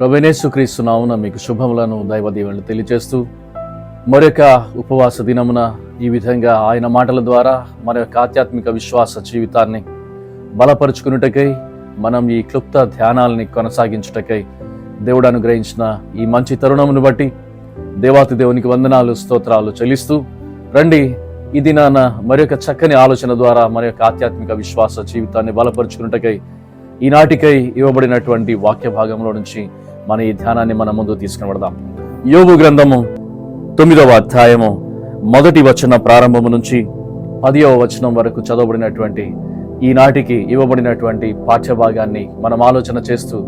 ప్రభనేసుక్రీస్తు నామున మీకు శుభములను దైవ దీవెనలు తెలియజేస్తూ మరొక ఉపవాస దినమున ఈ విధంగా ఆయన మాటల ద్వారా మన యొక్క ఆధ్యాత్మిక విశ్వాస జీవితాన్ని బలపరుచుకున్నటకై మనం ఈ క్లుప్త ధ్యానాలని కొనసాగించుటకై దేవుడు అనుగ్రహించిన ఈ మంచి తరుణమును బట్టి దేవాతి దేవునికి వందనాలు స్తోత్రాలు చెల్లిస్తూ రండి. ఈ దినాన మరొక చక్కని ఆలోచన ద్వారా మన యొక్క ఆధ్యాత్మిక విశ్వాస జీవితాన్ని బలపరుచుకున్నటకై ఈనాటికై ఇవ్వబడినటువంటి వాక్య భాగంలో నుంచి మన ఈ ధ్యానాన్ని మన ముందు తీసుకుని యోగు గ్రంథము తొమ్మిదవ అధ్యాయము మొదటి వచన ప్రారంభము నుంచి పదివ వచనం వరకు చదవబడినటువంటి ఈనాటికి ఇవ్వబడినటువంటి పాఠ్యభాగాన్ని మనం ఆలోచన చేస్తూ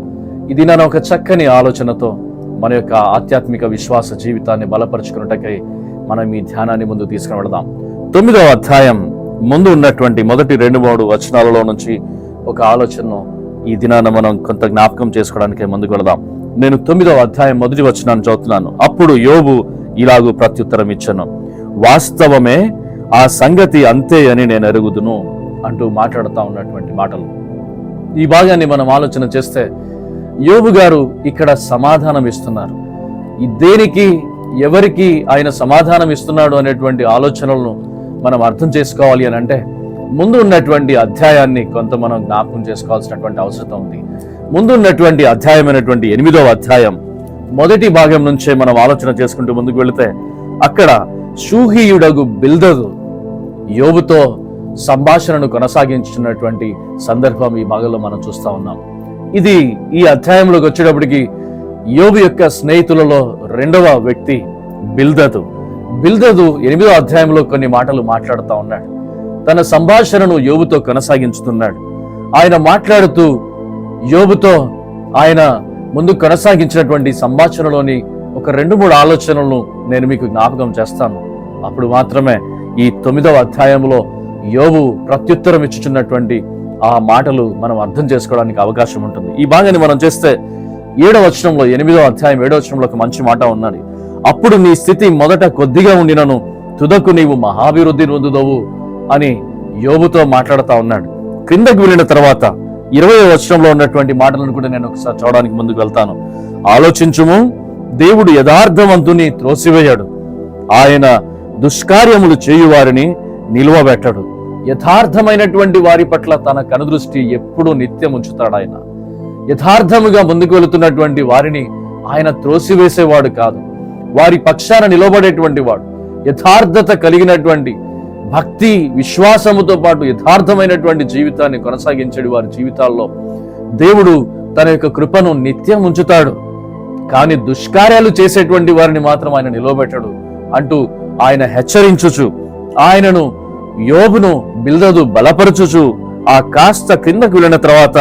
ఇది నన్ను ఒక చక్కని ఆలోచనతో మన యొక్క ఆధ్యాత్మిక విశ్వాస జీవితాన్ని బలపరుచుకున్నటకై మనం ఈ ధ్యానాన్ని ముందు తీసుకుని వెళదాం తొమ్మిదవ అధ్యాయం ముందు ఉన్నటువంటి మొదటి రెండు మూడు వచనాలలో నుంచి ఒక ఆలోచనను ఈ దినాన మనం కొంత జ్ఞాపకం చేసుకోవడానికి ముందుకు వెళదాం. నేను తొమ్మిదవ అధ్యాయం మొదటి వచనాన్ని చదువుతున్నాను. అప్పుడు యోబు ఇలాగూ ప్రత్యుత్తరం ఇచ్చను. వాస్తవమే ఆ సంగతి అంతే అని నేను ఎరుగుదును అంటూ మాట్లాడుతూ ఉన్నటువంటి మాటలు. ఈ భాగాన్ని మనం ఆలోచన చేస్తే యోబు గారు ఇక్కడ సమాధానం ఇస్తున్నారు. దేనికి ఎవరికి ఆయన సమాధానం ఇస్తున్నాడు అనేటువంటి ఆలోచనలను మనం అర్థం చేసుకోవాలి అని అంటే ముందు ఉన్నటువంటి అధ్యాయాన్ని కొంత మనం జ్ఞాపకం చేసుకోవాల్సినటువంటి అవసరం ఉంది. ముందు ఉన్నటువంటి అధ్యాయమైనటువంటి ఎనిమిదవ అధ్యాయం మొదటి భాగం నుంచే మనం ఆలోచన చేసుకుంటూ ముందుకు వెళితే అక్కడ షూహీయుడగు బిల్దదు యోబుతో సంభాషణను కొనసాగించుతున్నటువంటి సందర్భం ఈ భాగంలో మనం చూస్తా ఉన్నాం. ఇది ఈ అధ్యాయంలోకి వచ్చేటప్పటికి యోబు యొక్క స్నేహితులలో రెండవ వ్యక్తి బిల్దదు. బిల్దదు ఎనిమిదో అధ్యాయంలో కొన్ని మాటలు మాట్లాడుతూ ఉన్నాడు. తన సంభాషణను యోబుతో కొనసాగించుతున్నాడు. ఆయన మాట్లాడుతూ యోబుతో ఆయన ముందు కొనసాగించినటువంటి సంభాషణలోని ఒక రెండు మూడు ఆలోచనలను నేను మీకు జ్ఞాపకం చేస్తాను. అప్పుడు మాత్రమే ఈ తొమ్మిదవ అధ్యాయంలో యోబు ప్రత్యుత్తరం ఇచ్చుచున్నటువంటి ఆ మాటలు మనం అర్థం చేసుకోవడానికి అవకాశం ఉంటుంది. ఈ భాగాన్ని మనం చేస్తే ఏడవ వచనంలో ఎనిమిదవ అధ్యాయం ఏడవ వచనంలో ఒక మంచి మాట ఉన్నది. అప్పుడు నీ స్థితి మొదట కొద్దిగా ఉండినను తుదకు నీవు మహాభివృద్ధి నొందుదవు. అని యోబుతో మాట్లాడుతూ ఉన్నాడు. క్రిందకు వెళ్ళిన తర్వాత ఇరవై వచనంలో ఉన్నటువంటి మాటలను కూడా నేను ఒకసారి చూడడానికి ముందుకు వెళ్తాను. ఆలోచించుము దేవుడు యథార్థవంతుని త్రోసివేయాడు. ఆయన దుష్కార్యములు చేయువారిని నిలువబెట్టడు. యథార్థమైనటువంటి వారి పట్ల తన కనుదృష్టి ఎప్పుడూ నిత్యం ఉంచుతాడు ఆయన. యథార్థముగా ముందుకు వెళుతున్నటువంటి వారిని ఆయన త్రోసివేసేవాడు కాదు. వారి పక్షాన నిలబడేటువంటి వాడు. యథార్థత కలిగినటువంటి భక్తి విశ్వాసముతో పాటు యథార్థమైనటువంటి జీవితాన్ని కొనసాగించడు వారి జీవితాల్లో. దేవుడు తన యొక్క కృపను నిత్యం ఉంచుతాడు. కానీ దుష్కార్యాలు చేసేటువంటి వారిని మాత్రం ఆయన నిలవబెట్టడు. అంటూ ఆయన హెచ్చరించుచు ఆయనను యోబును బిల్దదు బలపరచుచు ఆ కాస్త క్రిందకు వెళ్ళిన తర్వాత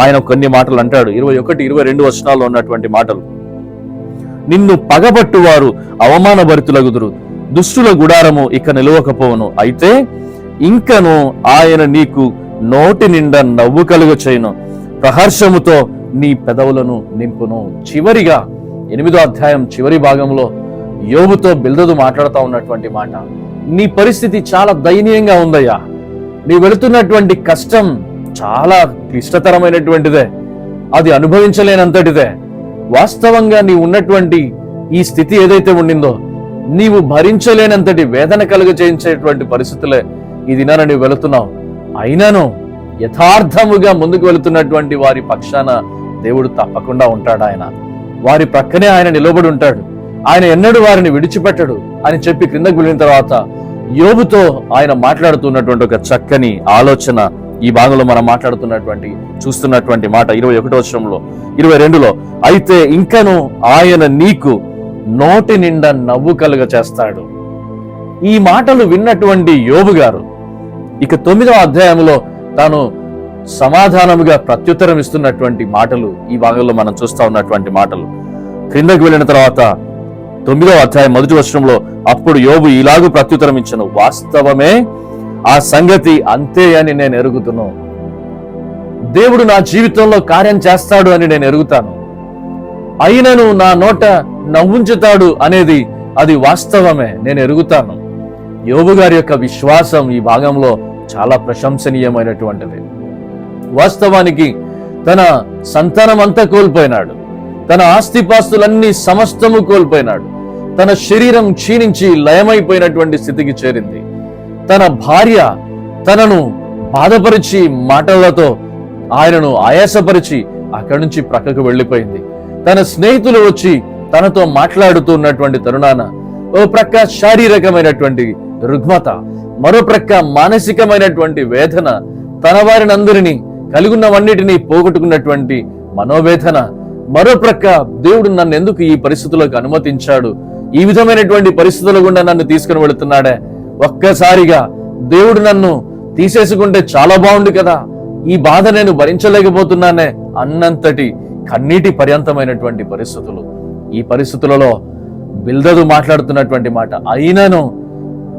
ఆయన కొన్ని మాటలు అంటాడు. ఇరవై ఒకటి ఇరవై రెండు వచనాల్లో ఉన్నటువంటి మాటలు. నిన్ను పగబట్టువారు అవమానభరితులగుదురు. దుష్టుల గుడారము ఇక నిలవకపోవును. అయితే ఇంకను ఆయన నీకు నోటి నిండా నవ్వు కలుగ చేయను ప్రహర్షముతో నీ పెదవులను నింపును. చివరిగా ఎనిమిదో అధ్యాయం చివరి భాగంలో యోగుతో బిల్దదు మాట్లాడుతూ ఉన్నటువంటి మాట. నీ పరిస్థితి చాలా దయనీయంగా ఉందయ్యా. నీ వెళుతున్నటువంటి కష్టం చాలా క్లిష్టతరమైనటువంటిదే. అది అనుభవించలేనంతటిదే. వాస్తవంగా నీ ఉన్నటువంటి ఈ స్థితి ఏదైతే ఉండిందో నీవు భరించలేనంతటి వేదన కలుగ చేయించేటువంటి పరిస్థితులే ఈ దినాన నీవు వెళుతున్నావు. అయినాను యథార్థముగా ముందుకు వెళుతున్నటువంటి వారి పక్షాన దేవుడు తప్పకుండా ఉంటాడు ఆయన. వారి ప్రక్కనే ఆయన నిలబడి ఉంటాడు. ఆయన ఎన్నడూ వారిని విడిచిపెట్టడు అని చెప్పి క్రిందకు వెళ్ళిన తర్వాత యోగుతో ఆయన మాట్లాడుతున్నటువంటి ఒక చక్కని ఆలోచన ఈ భాగంలో మనం మాట్లాడుతున్నటువంటి చూస్తున్నటువంటి మాట ఇరవై ఒకటో వచనంలో ఇరవై రెండులో అయితే ఇంకను ఆయన నీకు నోటి నిండా నవ్వు కలుగ చేస్తాడు ఈ మాటలు విన్నటువంటి యోబు గారు ఇక తొమ్మిదవ అధ్యాయంలో తాను సమాధానముగా ప్రత్యుత్తరం ఇస్తున్నటువంటి మాటలు ఈ భాగంలో మనం చూస్తా ఉన్నటువంటి మాటలు. క్రిందకు వెళ్ళిన తర్వాత తొమ్మిదవ అధ్యాయం మొదటి వర్షంలో అప్పుడు యోబు ఇలాగూ ప్రత్యుత్తరం ఇచ్చను వాస్తవమే ఆ సంగతి అంతే అని నేను ఎరుగుతును. దేవుడు నా జీవితంలో కార్యం చేస్తాడు అని నేను ఎరుగుతాను. అయినను నా నోట నవ్వుంచుతాడు అనేది అది వాస్తవమే. నేను ఎరుగుతాను. యోబు గారి యొక్క విశ్వాసం ఈ భాగంలో చాలా ప్రశంసనీయమైనటువంటిది. వాస్తవానికి తన సంతానం అంతా కోల్పోయినాడు. తన ఆస్తిపాస్తులన్నీ సమస్తము కోల్పోయినాడు. తన శరీరం క్షీణించి లయమైపోయినటువంటి స్థితికి చేరింది. తన భార్య తనను బాధపరిచి మాటలతో ఆయనను ఆయాసపరిచి అక్కడి నుంచి ప్రక్కకు వెళ్ళిపోయింది. తన స్నేహితులు వచ్చి తనతో మాట్లాడుతున్నటువంటి తరుణాన ఓ ప్రక్క శారీరకమైనటువంటి రుగ్మత మరో ప్రక్క మానసికమైనటువంటి వేదన తన వారినందరినీ కలిగున్నవన్నిటినీ పోగొట్టుకున్నటువంటి మనోవేదన మరో ప్రక్క దేవుడు నన్ను ఎందుకు ఈ పరిస్థితులకు అనుమతించాడు? ఈ విధమైనటువంటి పరిస్థితుల గుండా నన్ను తీసుకుని వెళుతున్నాడే? ఒక్కసారిగా దేవుడు నన్ను తీసేసుకుంటే చాలా బాగుండు కదా. ఈ బాధ నేను భరించలేకపోతున్నానే అన్నంతటి కన్నీటి పర్యంతమైనటువంటి పరిస్థితులు. ఈ పరిస్థితులలో బిల్దదు మాట్లాడుతున్నటువంటి మాట అయినను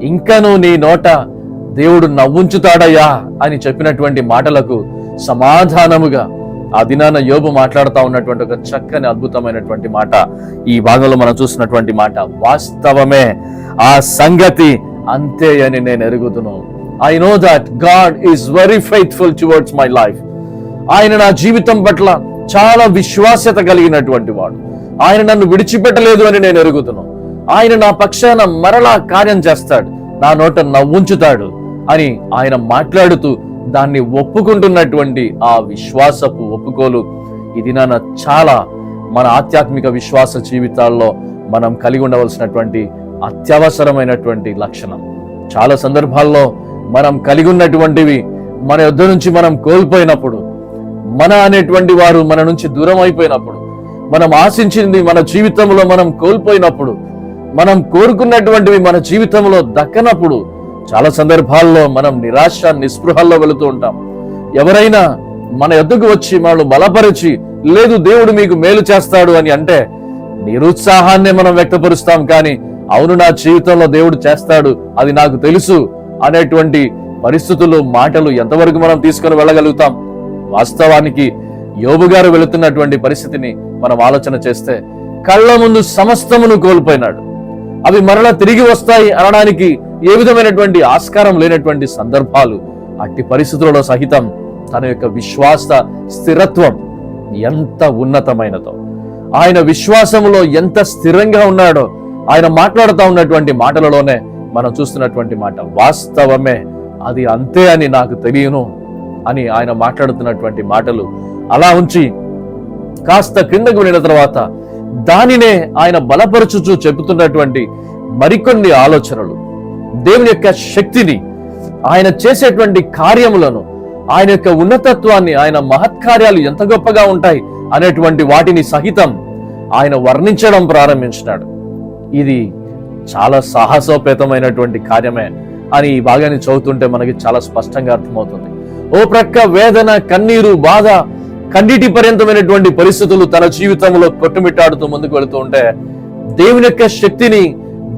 ఇంకను నీ నోట దేవుడు నవ్వుంచుతాడయ్యా అని చెప్పినటువంటి మాటలకు సమాధానముగా ఆ దినాన యోబు మాట్లాడుతూ ఉన్నటువంటి ఒక చక్కని అద్భుతమైనటువంటి మాట ఈ భాగంలో మనం చూసినటువంటి మాట వాస్తవమే ఆ సంగతి అంతే అని నేను ఎరుగుదును. I know that God is very faithful towards my life ఆయన నా జీవితం పట్ల చాలా విశ్వాస్యత కలిగినటువంటి వాడు. ఆయన నన్ను విడిచిపెట్టలేదు అని నేను ఎరుగుతున్నాను ఆయన నా పక్షాన మరలా కార్యం చేస్తాడు. నా నోట నవ్వుంచుతాడు అని ఆయన మాట్లాడుతూ దాన్ని ఒప్పుకుంటున్నటువంటి ఆ విశ్వాసపు ఒప్పుకోలు. ఇది నాన్న చాలా మన ఆధ్యాత్మిక విశ్వాస జీవితాల్లో మనం కలిగి ఉండవలసినటువంటి అత్యవసరమైనటువంటి లక్షణం. చాలా సందర్భాల్లో మనం కలిగి ఉన్నటువంటివి మన యుద్ధ నుంచి మనం కోల్పోయినప్పుడు మన అనేటువంటి వారు మన నుంచి దూరం అయిపోయినప్పుడు మనం ఆశించింది మన జీవితంలో మనం కోల్పోయినప్పుడు మనం కోరుకున్నటువంటివి మన జీవితంలో దక్కనప్పుడు చాలా సందర్భాల్లో మనం నిరాశ నిస్పృహల్లో వెళుతూ ఉంటాం. ఎవరైనా మన ఎద్దుకు వచ్చి మనల్ని బలపరిచి లేదు దేవుడు మీకు మేలు చేస్తాడు అని అంటే నిరుత్సాహాన్ని మనం వ్యక్తపరుస్తాం కానీ అవును నా జీవితంలో దేవుడు చేస్తాడు అది నాకు తెలుసు అనేటువంటి పరిస్థితులు మాటలు ఎంతవరకు మనం తీసుకొని వెళ్ళగలుగుతాం? వాస్తవానికి యోబు గారు వెళుతున్నటువంటి పరిస్థితిని మనం ఆలోచన చేస్తే కళ్ళ ముందు సమస్తమును కోల్పోయినాడు. అవి మరలా తిరిగి వస్తాయి అనడానికి ఏ విధమైనటువంటి ఆస్కారం లేనటువంటి సందర్భాలు అట్టి పరిస్థితులలో సహితం తన యొక్క విశ్వాస స్థిరత్వం ఎంత ఉన్నతమైనదో. ఆయన విశ్వాసములో ఎంత స్థిరంగా ఉన్నాడో ఆయన మాట్లాడుతూ ఉన్నటువంటి మాటలలోనే మనం చూస్తున్నటువంటి మాట వాస్తవమే అది అంతే అని నాకు తెలియను. అని ఆయన మాట్లాడుతున్నటువంటి మాటలు. అలా ఉంచి కాస్త కిందకు వెళ్ళిన తర్వాత దానినే ఆయన బలపరచుచు చెబుతున్నటువంటి మరికొన్ని ఆలోచనలు. దేవుని యొక్క శక్తిని ఆయన చేసేటువంటి కార్యములను ఆయన యొక్క ఉన్నతత్వాన్ని ఆయన మహత్కార్యాలు ఎంత గొప్పగా ఉంటాయి అనేటువంటి వాటిని సహితం ఆయన వర్ణించడం ప్రారంభించినాడు. ఇది చాలా సాహసోపేతమైనటువంటి కార్యమే అని ఈ భాగాన్ని చదువుతుంటే మనకి చాలా స్పష్టంగా అర్థమవుతుంది. ఓ ప్రక్క వేదన కన్నీరు బాధ కన్నీటి పర్యంతమైనటువంటి పరిస్థితులు తన జీవితంలో కొట్టుమిట్టాడుతూ ముందుకు వెళుతూ ఉంటే దేవుని యొక్క శక్తిని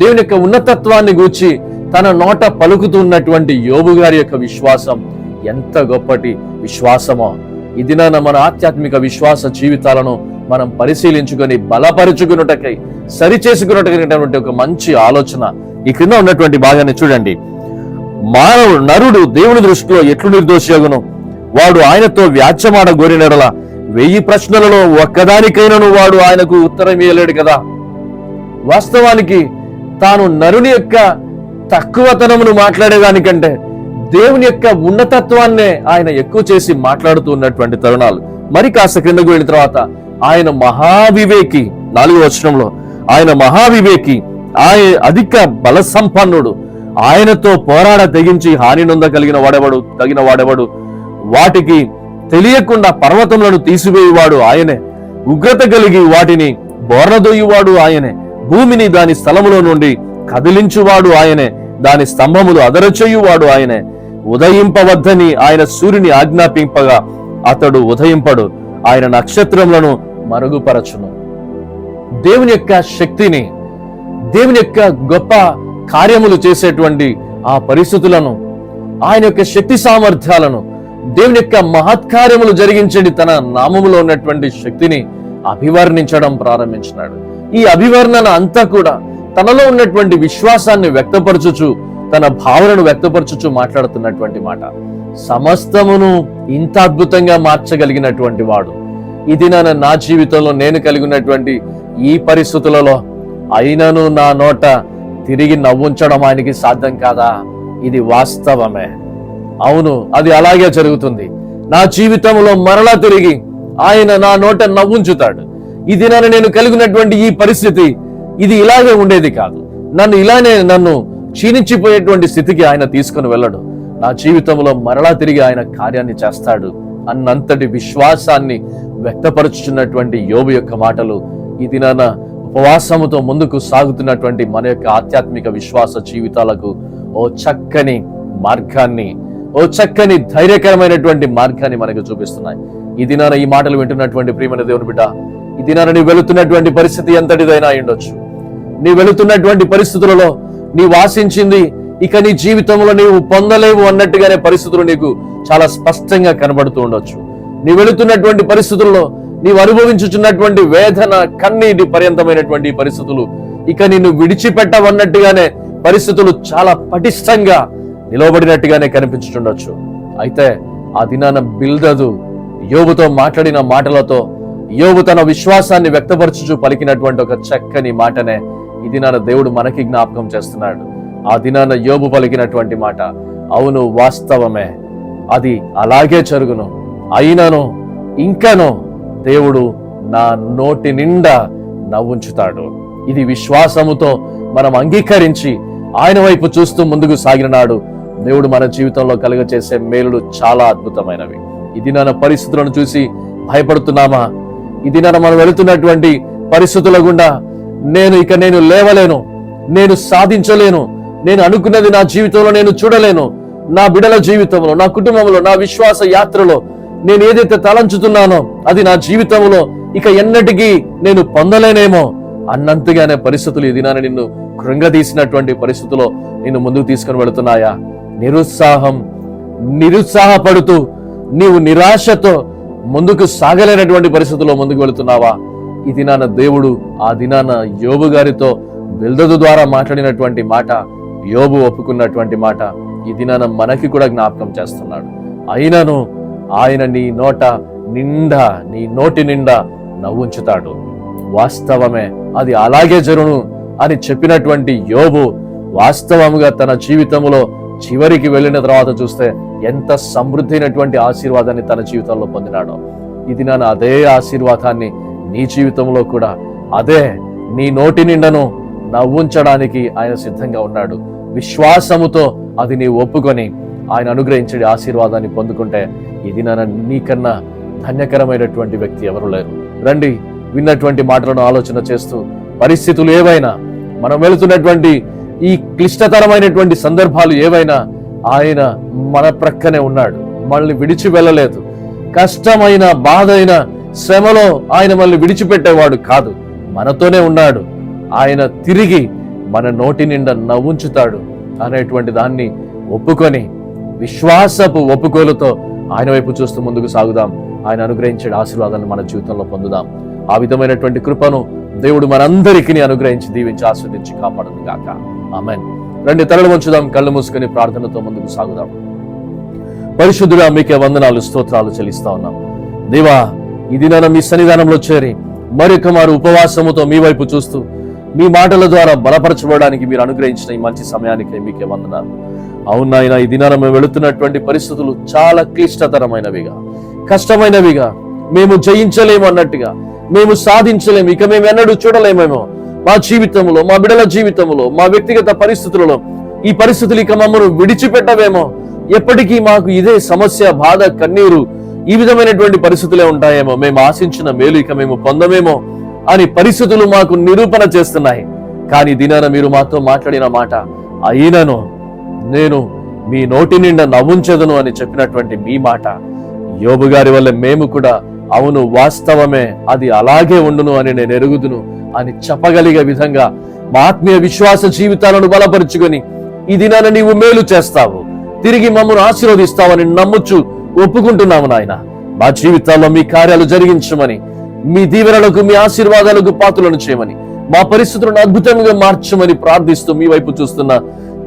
దేవుని యొక్క ఉన్నతత్వాన్ని గూర్చి తన నోట పలుకుతున్నటువంటి యోబు గారి యొక్క విశ్వాసం ఎంత గొప్పటి విశ్వాసమో. ఇది మన ఆధ్యాత్మిక విశ్వాస జీవితాలను మనం పరిశీలించుకొని బలపరుచుకున్నటకై సరిచేసుకున్నటువంటి ఒక మంచి ఆలోచన ఈ క్రింద ఉన్నటువంటి భాగాన్ని చూడండి. మానవుడు నరుడు దేవుని దృష్టిలో ఎట్లు నిర్దోషియగును? వాడు ఆయనతో వ్యాచ్యమాడ గోరినెడల. వెయ్యి ప్రశ్నలలో ఒక్కదానికైనాను వాడు ఆయనకు ఉత్తరం ఇయ్యలేడు కదా? వాస్తవానికి తాను నరుని యొక్క తక్కువతనమును మాట్లాడేదానికంటే దేవుని యొక్క ఉన్నతత్వాన్నే ఆయన ఎక్కువ చేసి మాట్లాడుతూ ఉన్నటువంటి తరుణాలు. మరి కాస్త క్రిందకు వెళ్ళిన తర్వాత ఆయన మహావివేకి నాలుగో వచనంలో ఆయన మహావివేకి ఆయన అధిక బల సంపన్నుడు ఆయనతో పోరాడ తెగించి హాని నొందగలిగిన వాడెవడు? తగిన వాడెవడు? వాటికి తెలియకుండా పర్వతములను తీసివేయువాడు ఆయనే. ఉగ్రత కలిగి వాటిని బోర్నదొయ్యువాడు ఆయనే. భూమిని దాని స్థలములో నుండి కదిలించువాడు ఆయనే. దాని స్తంభములు అదరచేయువాడు ఆయనే. ఉదయింపవద్దని ఆయన సూర్యుని ఆజ్ఞాపింపగా అతడు ఉదయింపడు. ఆయన నక్షత్రములను మరుగుపరచును. దేవుని యొక్క శక్తిని దేవుని యొక్క గొప్ప కార్యములు చేసేటువంటి ఆ పరిస్థితులను ఆయన యొక్క శక్తి సామర్థ్యాలను దేవుని యొక్క మహత్కార్యములు జరిగించండి తన నామములో ఉన్నటువంటి శక్తిని అభివర్ణించడం ప్రారంభించినాడు. ఈ అభివర్ణన అంతా కూడా తనలో ఉన్నటువంటి విశ్వాసాన్ని వ్యక్తపరచుచు తన భావనను వ్యక్తపరచుచు మాట్లాడుతున్నటువంటి మాట. సమస్తమును ఇంత అద్భుతంగా మార్చగలిగినటువంటి వాడు. ఇది నన్ను నా జీవితంలో నేను కలిగినటువంటి ఈ పరిస్థితులలో అయినను నా నోట తిరిగి నవ్వుంచడం ఆయనకి సాధ్యం కాదా? ఇది వాస్తవమే. అవును అది అలాగే జరుగుతుంది. నా జీవితంలో మరలా తిరిగి ఆయన నా నోట నవ్వుంచుతాడు. ఇది నన్ను నేను కలిగినటువంటి ఈ పరిస్థితి ఇది ఇలాగే ఉండేది కాదు. నన్ను ఇలానే నన్ను క్షీణించిపోయేటువంటి స్థితికి ఆయన తీసుకుని వెళ్ళడు. నా జీవితంలో మరలా తిరిగి ఆయన కార్యాన్ని చేస్తాడు అన్నంతటి విశ్వాసాన్ని వ్యక్తపరుచుతున్నటువంటి యోబు యొక్క మాటలు ఇది నన్ను ఉపవాసముతో ముందుకు సాగుతున్నటువంటి మన యొక్క ఆధ్యాత్మిక విశ్వాస జీవితాలకు ఓ చక్కని మార్గాన్ని ఓ చక్కని ధైర్యకరమైనటువంటి మార్గాన్ని మనకు చూపిస్తున్నాయి. ఈ దినాన ఈ మాటలు వింటున్నటువంటి ప్రియమైన దేవుని బిడ్డ ఈ దినాన నీ వెళుతున్నటువంటి పరిస్థితి ఎంతటిదైనా ఉండొచ్చు నీ వెళుతున్నటువంటి పరిస్థితులలో నీ వాసించింది ఇక నీ జీవితంలో నీవు పొందలేవు అన్నట్టుగానే పరిస్థితులు నీకు చాలా స్పష్టంగా కనబడుతూ ఉండొచ్చు. నీ వెళుతున్నటువంటి పరిస్థితుల్లో నీవు అనుభవించుచున్నటువంటి వేదన కన్నీటి పర్యంతమైనటువంటి పరిస్థితులు. ఇక నిన్ను విడిచిపెట్టవన్నట్టుగానే పరిస్థితులు చాలా పటిష్టంగా నిలవబడినట్టుగానే కనిపించుచుండొచ్చు. అయితే ఆ దినాన బిల్దదు యోగుతో మాట్లాడిన మాటలతో యోగు తన విశ్వాసాన్ని వ్యక్తపరచుచు పలికినటువంటి ఒక చక్కని మాటనే ఈ దినాన దేవుడు మనకి జ్ఞాపకం చేస్తున్నాడు. ఆ దినాన యోబు పలికినటువంటి మాట అవును వాస్తవమే. అది అలాగే జరుగును. అయినను ఇంకనో దేవుడు నా నోటి నిండా నవ్వుంచుతాడు. ఇది విశ్వాసముతో మనం అంగీకరించి ఆయన వైపు చూస్తూ ముందుకు సాగిన నాడు దేవుడు మన జీవితంలో కలుగ చేసే మేలులు చాలా అద్భుతమైనవి. ఇది నా పరిస్థితులను చూసి భయపడుతున్నామా? ఇది నన్ను మనం వెళుతున్నటువంటి పరిస్థితుల గుండా నేను ఇక నేను లేవలేను. నేను సాధించలేను. నేను అనుకున్నది నా జీవితంలో నేను చూడలేను. నా బిడల జీవితంలో నా కుటుంబంలో నా విశ్వాస యాత్రలో నేను ఏదైతే తలంచుతున్నానో అది నా జీవితంలో ఇక ఎన్నటికీ నేను పొందలేనేమో అన్నంతగానే పరిస్థితులు ఈ దినాన్ని నిన్ను కృంగదీసినటువంటి పరిస్థితుల్లో నిన్ను ముందుకు తీసుకొని వెళుతున్నాయా? నిరుత్సాహం నిరుత్సాహపడుతూ నీవు నిరాశతో ముందుకు సాగలేనటువంటి పరిస్థితుల్లో ముందుకు వెళుతున్నావా? ఈ దినాన దేవుడు ఆ దినాన యోబు గారితో బిల్దదు ద్వారా మాట్లాడినటువంటి మాట యోబు ఒప్పుకున్నటువంటి మాట ఈ దినాన మనకి కూడా జ్ఞాపకం చేస్తున్నాడు. అయినను ఆయన నీ నోట నిండా నీ నోటి నిండా నవ్వుంచుతాడు. వాస్తవమే అది అలాగే జరును అని చెప్పినటువంటి యోబు వాస్తవముగా తన జీవితంలో చివరికి వెళ్ళిన తర్వాత చూస్తే ఎంత సమృద్ధి అయినటువంటి ఆశీర్వాదాన్ని తన జీవితంలో పొందినాడో. ఇది నాన్న అదే ఆశీర్వాదాన్ని నీ జీవితంలో కూడా అదే నీ నోటి నిండను నవ్వుంచడానికి ఆయన సిద్ధంగా ఉన్నాడు. విశ్వాసముతో అది నీ ఒప్పుకొని ఆయన అనుగ్రహించే ఆశీర్వాదాన్ని పొందుకుంటే ఇది దినాన నీకన్నా ధన్యకరమైనటువంటి వ్యక్తి ఎవరు లేరు. రండి విన్నటువంటి మాటలను ఆలోచన చేస్తూ పరిస్థితులు ఏవైనా మనం వెళుతున్నటువంటి ఈ క్లిష్టతరమైనటువంటి సందర్భాలు ఏవైనా ఆయన మన ప్రక్కనే ఉన్నాడు మనల్ని విడిచి వెళ్ళలేదు. కష్టమైన బాధ అయిన శ్రమలో ఆయన మనల్ని విడిచిపెట్టేవాడు కాదు మనతోనే ఉన్నాడు. ఆయన తిరిగి మన నోటి నిండా నవ్వుంచుతాడు అనేటువంటి దాన్ని ఒప్పుకొని విశ్వాసపు ఒప్పుకోలుతో ఆయన వైపు చూస్తూ ముందుకు సాగుదాం. ఆయన అనుగ్రహించే ఆశీర్వాదాలను మన జీవితంలో పొందుదాం. ఆ విధమైనటువంటి కృపను దేవుడు మనందరికీ అనుగ్రహించి దీవించి ఆస్వాదించి కాపాడను గాక. ఆమెన్. రెండు తలలు వంచుదాం కళ్ళు మూసుకొని ప్రార్థనతో ముందుకు సాగుదాం. పరిశుద్ధుగా మీకే వందనాలు స్తోత్రాలు చెల్లిస్తా ఉన్నాం. దేవా ఇది నెల మీ సన్నిధానంలో చేరి మరొక మారు ఉపవాసముతో మీ వైపు చూస్తూ మీ మాటల ద్వారా బలపరచబడడానికి మీరు అనుగ్రహించిన ఈ మంచి సమయానికి మీకే వందనాలు. అవును. నాయన ఈ దినాన మేము వెళుతున్నటువంటి పరిస్థితులు చాలా క్లిష్టతరమైనవిగా కష్టమైనవిగా. మేము జయించలేము అన్నట్టుగా మేము సాధించలేము. ఇక మేము ఎన్నడూ చూడలేమేమో. మా జీవితంలో మా బిడల జీవితంలో మా వ్యక్తిగత పరిస్థితులలో ఈ పరిస్థితులు ఇక మమ్మను విడిచిపెట్టవేమో. ఎప్పటికీ మాకు ఇదే సమస్య బాధ కన్నీరు ఈ విధమైనటువంటి పరిస్థితులే ఉంటాయేమో. మేము ఆశించిన మేలు ఇక మేము పొందమేమో అని పరిస్థితులు మాకు నిరూపణ చేస్తున్నాయి. కానీ దినాన మీరు మాతో మాట్లాడిన మాట అయినను. నేను మీ నోటి నిండా నవ్వుంచదును అని చెప్పినటువంటి మీ మాట. యోబు గారి వల్ల మేము కూడా అవును వాస్తవమే అది అలాగే ఉండును అని నేను ఎరుగుదును అని చెప్పగలిగే విధంగా మా ఆత్మీయ విశ్వాస జీవితాలను బలపరుచుకొని ఈ నన్ను నీవు మేలు చేస్తావు. తిరిగి మమ్మల్ని ఆశీర్వదిస్తావని నమ్ముచు ఒప్పుకుంటున్నాము నాయన. మా జీవితాల్లో మీ కార్యాలు జరిగించమని మీ దీవెనలకు మీ ఆశీర్వాదాలకు పాత్రలను చేయమని మా పరిస్థితులను అద్భుతంగా మార్చమని ప్రార్థిస్తూ మీ వైపు చూస్తున్న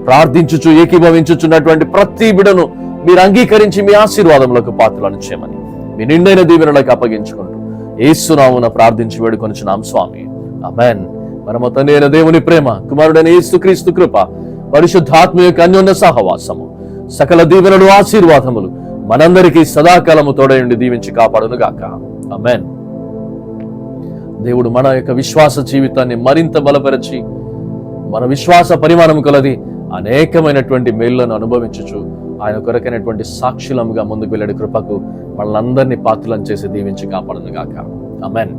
ప్రార్థించుచు ఏకీభవించుచున్నటువంటి ప్రతి బిడను మీరు అంగీకరించి మీ ఆశీర్వాదములకు పాత్రలను చేయమని. మీ నిండైన దీవెనలకు అప్పగించుకుంటూ ఏసునామున ప్రార్థించి వేడుకొనుచున్నాం స్వామి. అమెన్ పరమ తండ్రి దేవుని ప్రేమ కుమారుడైన యేసుక్రీస్తు కృప పరిశుద్ధాత్మ యొక్క అన్యోన్య సహవాసము సకల దీవెనలు ఆశీర్వాదములు మనందరికీ సదాకాలము తోడయుండి దీవించి కాపాడును గాక అమెన్ దేవుడు మన యొక్క విశ్వాస జీవితాన్ని మరింత బలపరిచి మన విశ్వాస పరిమాణం కలది అనేకమైనటువంటి మేళ్ళను అనుభవించుచు ఆయన కొరకైనటువంటి సాక్షులముగా ముందుకు వెళ్ళే కృపకు మనల్ని పాత్రలను చేసి దీవించి కాపాడను గాక. అమెన్